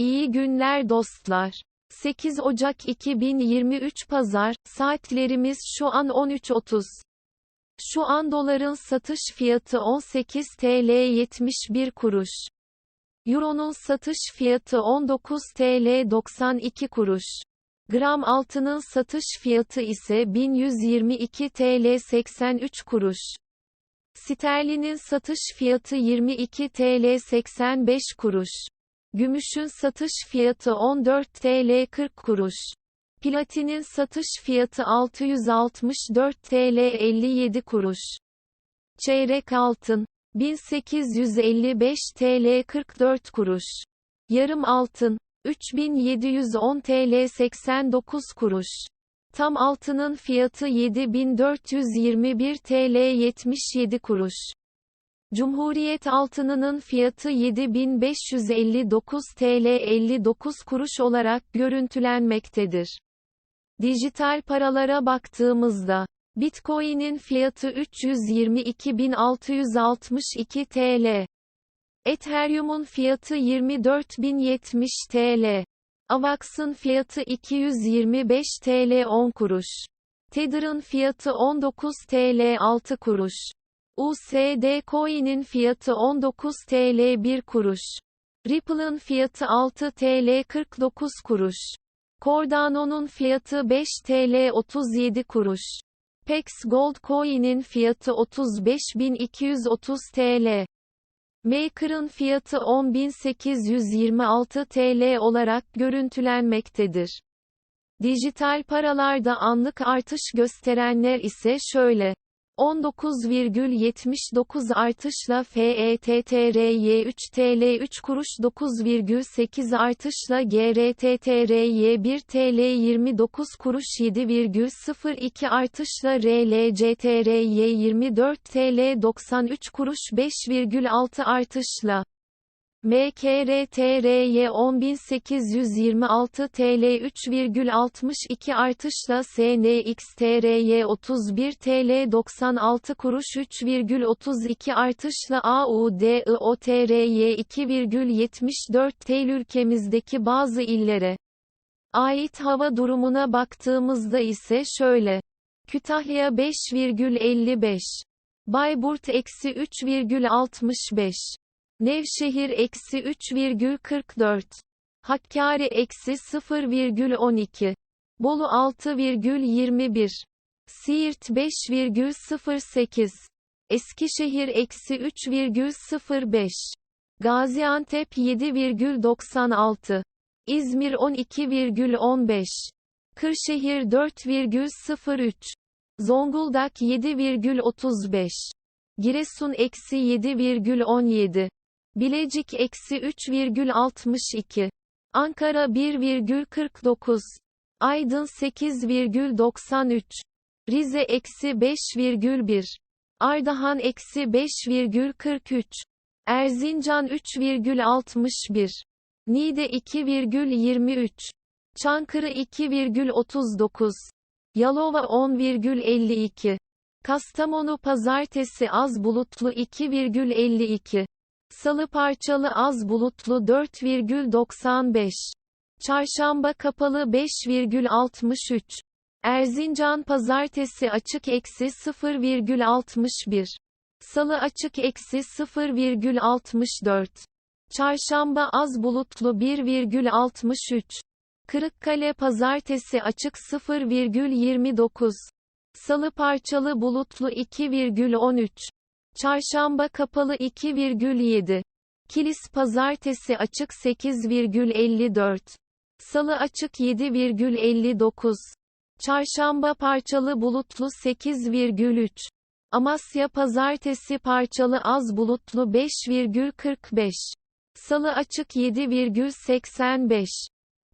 İyi günler dostlar. 8 Ocak 2023 Pazar, saatlerimiz şu an 13.30. Şu an doların satış fiyatı 18 TL 71 kuruş. Euro'nun satış fiyatı 19 TL 92 kuruş. Gram altının satış fiyatı ise 1122 TL 83 kuruş. Sterlinin satış fiyatı 22 TL 85 kuruş. Gümüşün satış fiyatı 14 TL 40 kuruş. Platinin satış fiyatı 664 TL 57 kuruş. Çeyrek altın 1855 TL 44 kuruş. Yarım altın 3710 TL 89 kuruş. Tam altının fiyatı 7421 TL 77 kuruş. Cumhuriyet altınının fiyatı 7559 TL 59 kuruş olarak görüntülenmektedir. Dijital paralara baktığımızda, Bitcoin'in fiyatı 322.662 TL. Ethereum'un fiyatı 24.070 TL. Avax'ın fiyatı 225 TL 10 kuruş. Tether'ın fiyatı 19 TL 6 kuruş. USD Coin'in fiyatı 19 TL 1 kuruş. Ripple'ın fiyatı 6 TL 49 kuruş. Cardano'nun fiyatı 5 TL 37 kuruş. Pex Gold Coin'in fiyatı 35.230 TL. Maker'ın fiyatı 10.826 TL olarak görüntülenmektedir. Dijital paralarda anlık artış gösterenler ise şöyle. 19,79 artışla FETTRY 3 TL 3 kuruş 9,8 artışla GRTTRY 1 TL 29 kuruş 7,02 artışla RLCTRY 24 TL 93 kuruş 5,6 artışla MKRTRY 10.826 TL 3,62 artışla SNXTRY 31 TL 96 kuruş 3,32 artışla AUDIOTRY 2,74 TL ülkemizdeki bazı illere ait hava durumuna baktığımızda ise şöyle. Kütahya 5,55. Bayburt eksi 3,65. Nevşehir eksi 3,44. Hakkari eksi 0,12. Bolu 6,21. Siirt 5,08. Eskişehir eksi 3,05. Gaziantep 7,96. İzmir 12,15. Kırşehir 4,03. Zonguldak 7,35. Giresun eksi 7,17. Bilecik eksi 3,62. Ankara 1,49. Aydın 8,93. Rize eksi 5,1. Ardahan eksi 5,43. Erzincan 3,61. Niğde 2,23. Çankırı 2,39. Yalova 10,52. Kastamonu pazartesi az bulutlu 2,52. Salı parçalı az bulutlu 4,95. Çarşamba kapalı 5,63. Erzincan pazartesi açık eksi 0,61. Salı açık eksi 0,64. Çarşamba az bulutlu 1,63. Kırıkkale pazartesi açık 0,29. Salı parçalı bulutlu 2,13. Çarşamba kapalı 2,7. Kilis pazartesi açık 8,54. Salı açık 7,59. Çarşamba parçalı bulutlu 8,3. Amasya pazartesi parçalı az bulutlu 5,45. Salı açık 7,85.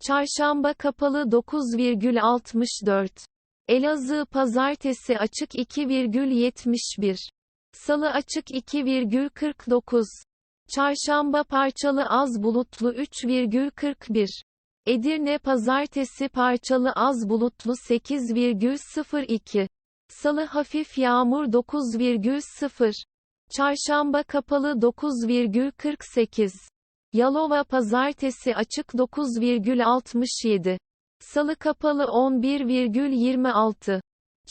Çarşamba kapalı 9,64. Elazığ pazartesi açık 2,71. Salı açık 2,49. Çarşamba parçalı az bulutlu 3,41. Edirne pazartesi parçalı az bulutlu 8,02. Salı hafif yağmur 9,0. Çarşamba kapalı 9,48. Yalova pazartesi açık 9,67. Salı kapalı 11,26.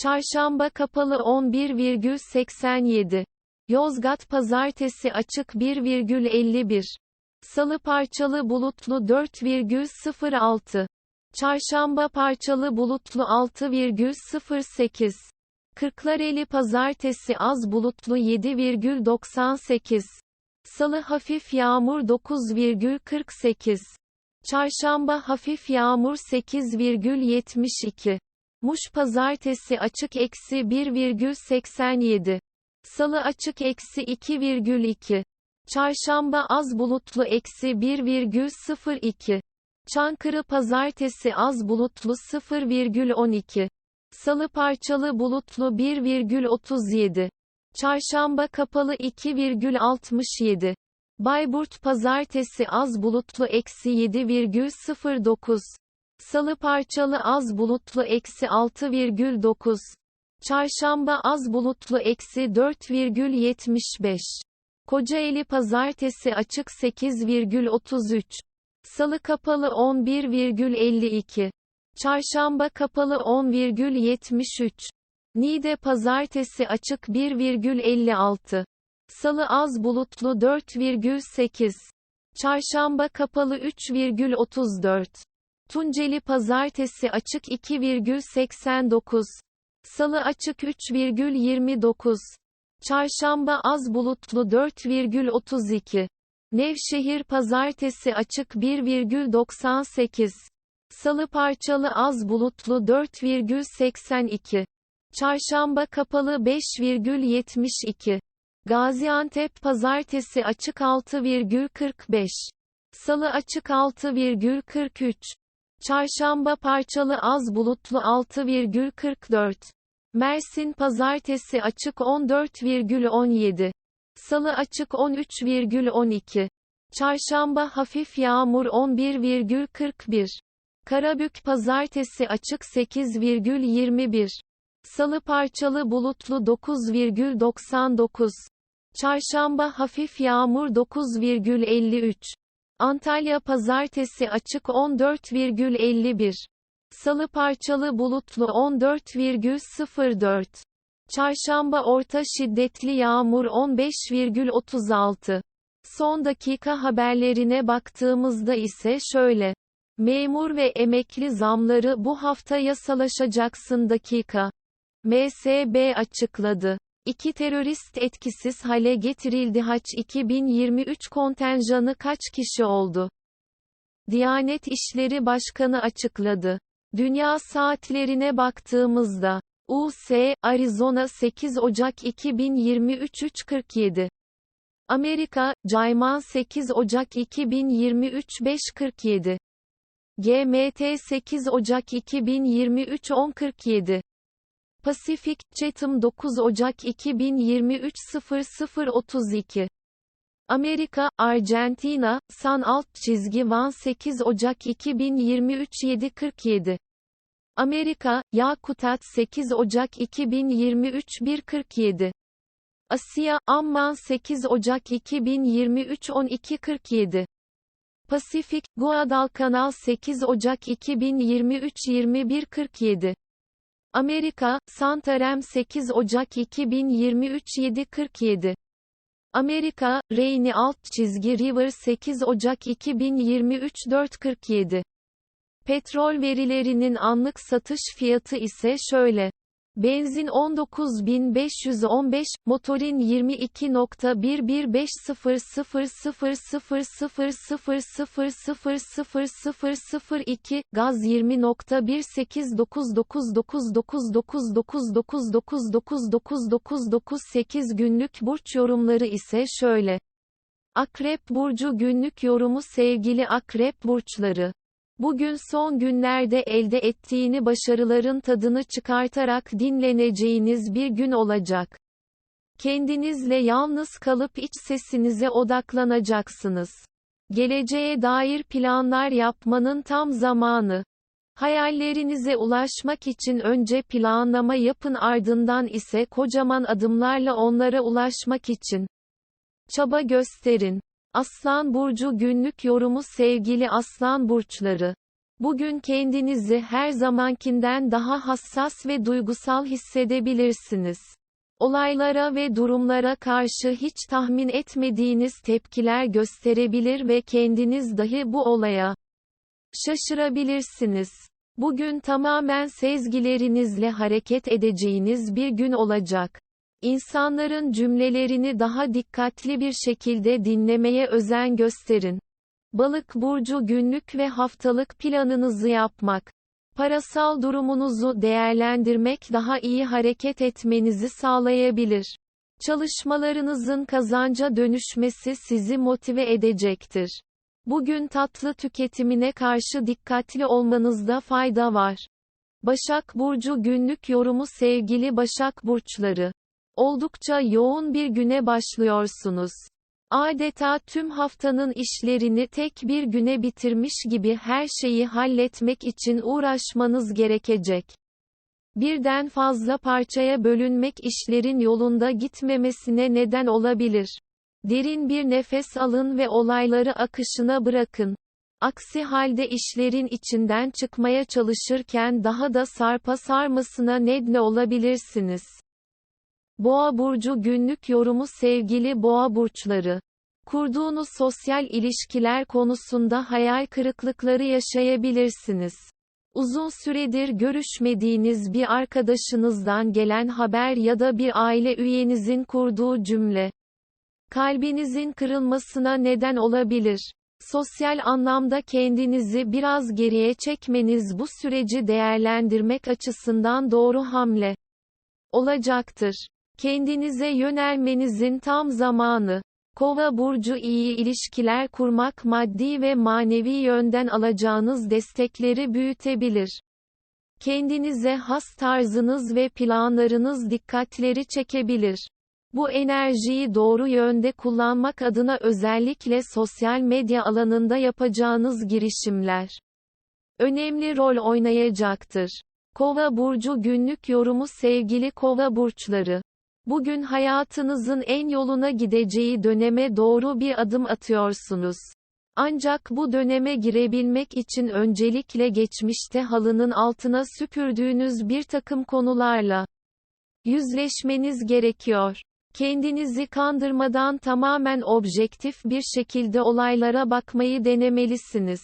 Çarşamba kapalı 11,87. Yozgat pazartesi açık 1,51. Salı parçalı bulutlu 4,06. Çarşamba parçalı bulutlu 6,08. Kırklareli pazartesi az bulutlu 7,98. Salı hafif yağmur 9,48. Çarşamba hafif yağmur 8,72. Muş pazartesi açık eksi 1,87. Salı açık eksi 2,2. Çarşamba az bulutlu eksi 1,02. Çankırı pazartesi az bulutlu 0,12. Salı parçalı bulutlu 1,37. Çarşamba kapalı 2,67. Bayburt pazartesi az bulutlu eksi 7,09. Salı parçalı az bulutlu eksi 6,9. Çarşamba az bulutlu eksi 4,75. Kocaeli pazartesi açık 8,33. Salı kapalı 11,52. Çarşamba kapalı 10,73. Niğde pazartesi açık 1,56. Salı az bulutlu 4,8. Çarşamba kapalı 3,34. Tunceli pazartesi açık 2,89. Salı açık 3,29. Çarşamba az bulutlu 4,32. Nevşehir pazartesi açık 1,98. Salı parçalı az bulutlu 4,82. Çarşamba kapalı 5,72. Gaziantep pazartesi açık 6,45. Salı açık 6,43. Çarşamba parçalı az bulutlu 6,44. Mersin pazartesi açık 14,17. Salı açık 13,12. Çarşamba hafif yağmur 11,41. Karabük pazartesi açık 8,21. Salı parçalı bulutlu 9,99. Çarşamba hafif yağmur 9,53. Antalya pazartesi açık 14,51. Salı parçalı bulutlu 14,04. Çarşamba orta şiddetli yağmur 15,36. Son dakika haberlerine baktığımızda ise şöyle. Memur ve emekli zamları bu hafta yasalaşacaksın dakika. MSB açıkladı. İki terörist etkisiz hale getirildi Haç 2023 kontenjanı kaç kişi oldu? Diyanet İşleri Başkanı açıkladı. Dünya saatlerine baktığımızda, US, Arizona 8 Ocak 2023 3.47. Amerika, Cayman 8 Ocak 2023 5.47. GMT 8 Ocak 2023 10.47. Pasifik, Chatham 9 Ocak 2023 0032. Amerika, Argentina, San alt çizgi Van 8 Ocak 2023 747. Amerika, Yakutat 8 Ocak 2023 147. Asya, Amman 8 Ocak 2023 1247. Pasifik, Guadalcanal 8 Ocak 2023 2147. Amerika, Santarem 8 Ocak 2023 747. Amerika, Reyni alt çizgi River 8 Ocak 2023 447. Petrol verilerinin anlık satış fiyatı ise şöyle. Benzin 19.515, motorin 22.115000000000002, gaz 20.189999999999998 günlük burç yorumları ise şöyle. Akrep Burcu günlük yorumu sevgili Akrep Burçları. Bugün son günlerde elde ettiğini başarıların tadını çıkartarak dinleneceğiniz bir gün olacak. Kendinizle yalnız kalıp iç sesinize odaklanacaksınız. Geleceğe dair planlar yapmanın tam zamanı. Hayallerinize ulaşmak için önce planlama yapın ardından ise kocaman adımlarla onlara ulaşmak için çaba gösterin. Aslan burcu günlük yorumu sevgili aslan burçları. Bugün kendinizi her zamankinden daha hassas ve duygusal hissedebilirsiniz. Olaylara ve durumlara karşı hiç tahmin etmediğiniz tepkiler gösterebilir ve kendiniz dahi bu olaya şaşırabilirsiniz. Bugün tamamen sezgilerinizle hareket edeceğiniz bir gün olacak. İnsanların cümlelerini daha dikkatli bir şekilde dinlemeye özen gösterin. Balık burcu günlük ve haftalık planınızı yapmak, parasal durumunuzu değerlendirmek daha iyi hareket etmenizi sağlayabilir. Çalışmalarınızın kazanca dönüşmesi sizi motive edecektir. Bugün tatlı tüketimine karşı dikkatli olmanızda fayda var. Başak Burcu günlük yorumu sevgili Başak Burçları. Oldukça yoğun bir güne başlıyorsunuz. Adeta tüm haftanın işlerini tek bir güne bitirmiş gibi her şeyi halletmek için uğraşmanız gerekecek. Birden fazla parçaya bölünmek işlerin yolunda gitmemesine neden olabilir. Derin bir nefes alın ve olayları akışına bırakın. Aksi halde işlerin içinden çıkmaya çalışırken daha da sarpa sarmasına neden olabilirsiniz. Boğa burcu günlük yorumu sevgili boğa burçları. Kurduğunuz sosyal ilişkiler konusunda hayal kırıklıkları yaşayabilirsiniz. Uzun süredir görüşmediğiniz bir arkadaşınızdan gelen haber ya da bir aile üyenizin kurduğu cümle kalbinizin kırılmasına neden olabilir. Sosyal anlamda kendinizi biraz geriye çekmeniz bu süreci değerlendirmek açısından doğru hamle olacaktır. Kendinize yönelmenizin tam zamanı. Kova burcu iyi ilişkiler kurmak maddi ve manevi yönden alacağınız destekleri büyütebilir. Kendinize has tarzınız ve planlarınız dikkatleri çekebilir. Bu enerjiyi doğru yönde kullanmak adına özellikle sosyal medya alanında yapacağınız girişimler önemli rol oynayacaktır. Kova burcu günlük yorumu sevgili Kova burçları Bugün hayatınızın en yoluna gideceği döneme doğru bir adım atıyorsunuz. Ancak bu döneme girebilmek için öncelikle geçmişte halının altına süpürdüğünüz bir takım konularla yüzleşmeniz gerekiyor. Kendinizi kandırmadan tamamen objektif bir şekilde olaylara bakmayı denemelisiniz.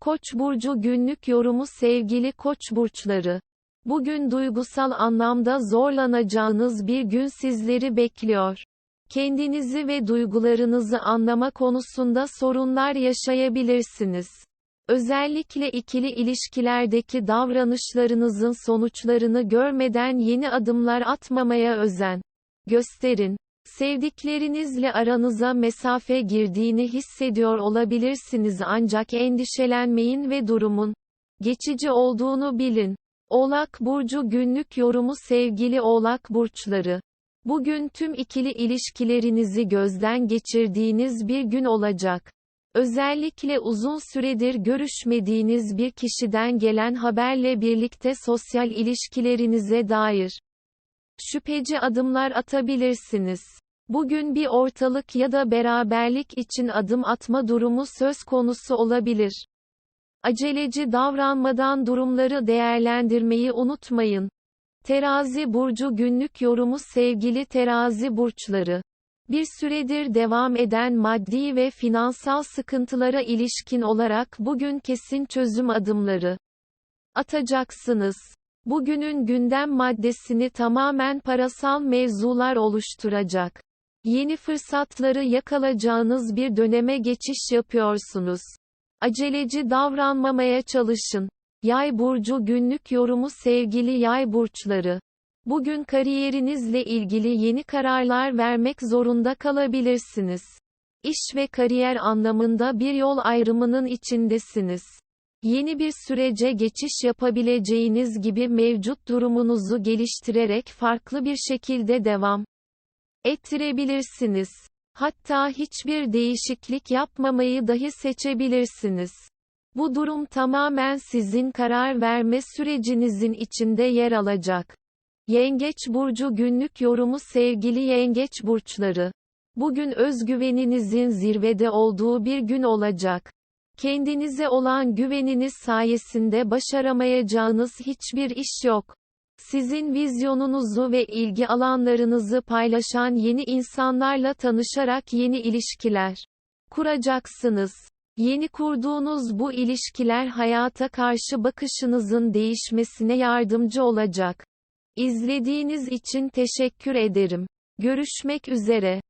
Koç burcu günlük yorumu sevgili Koç burçları Bugün duygusal anlamda zorlanacağınız bir gün sizleri bekliyor. Kendinizi ve duygularınızı anlama konusunda sorunlar yaşayabilirsiniz. Özellikle ikili ilişkilerdeki davranışlarınızın sonuçlarını görmeden yeni adımlar atmamaya özen gösterin. Sevdiklerinizle aranıza mesafe girdiğini hissediyor olabilirsiniz ancak endişelenmeyin ve durumun geçici olduğunu bilin. Oğlak Burcu günlük yorumu sevgili Oğlak Burçları. Bugün tüm ikili ilişkilerinizi gözden geçirdiğiniz bir gün olacak. Özellikle uzun süredir görüşmediğiniz bir kişiden gelen haberle birlikte sosyal ilişkilerinize dair şüpheci adımlar atabilirsiniz. Bugün bir ortalık ya da beraberlik için adım atma durumu söz konusu olabilir. Aceleci davranmadan durumları değerlendirmeyi unutmayın. Terazi burcu günlük yorumu sevgili terazi burçları. Bir süredir devam eden maddi ve finansal sıkıntılara ilişkin olarak bugün kesin çözüm adımları atacaksınız. Bugünün gündem maddesini tamamen parasal mevzular oluşturacak. Yeni fırsatları yakalayacağınız bir döneme geçiş yapıyorsunuz. Aceleci davranmamaya çalışın. Yay burcu günlük yorumu sevgili yay burçları. Bugün kariyerinizle ilgili yeni kararlar vermek zorunda kalabilirsiniz. İş ve kariyer anlamında bir yol ayrımının içindesiniz. Yeni bir sürece geçiş yapabileceğiniz gibi mevcut durumunuzu geliştirerek farklı bir şekilde devam ettirebilirsiniz. Hatta hiçbir değişiklik yapmamayı dahi seçebilirsiniz. Bu durum tamamen sizin karar verme sürecinizin içinde yer alacak. Yengeç burcu günlük yorumu sevgili yengeç burçları. Bugün özgüveninizin zirvede olduğu bir gün olacak. Kendinize olan güveniniz sayesinde başaramayacağınız hiçbir iş yok. Sizin vizyonunuzu ve ilgi alanlarınızı paylaşan yeni insanlarla tanışarak yeni ilişkiler kuracaksınız. Yeni kurduğunuz bu ilişkiler hayata karşı bakışınızın değişmesine yardımcı olacak. İzlediğiniz için teşekkür ederim. Görüşmek üzere.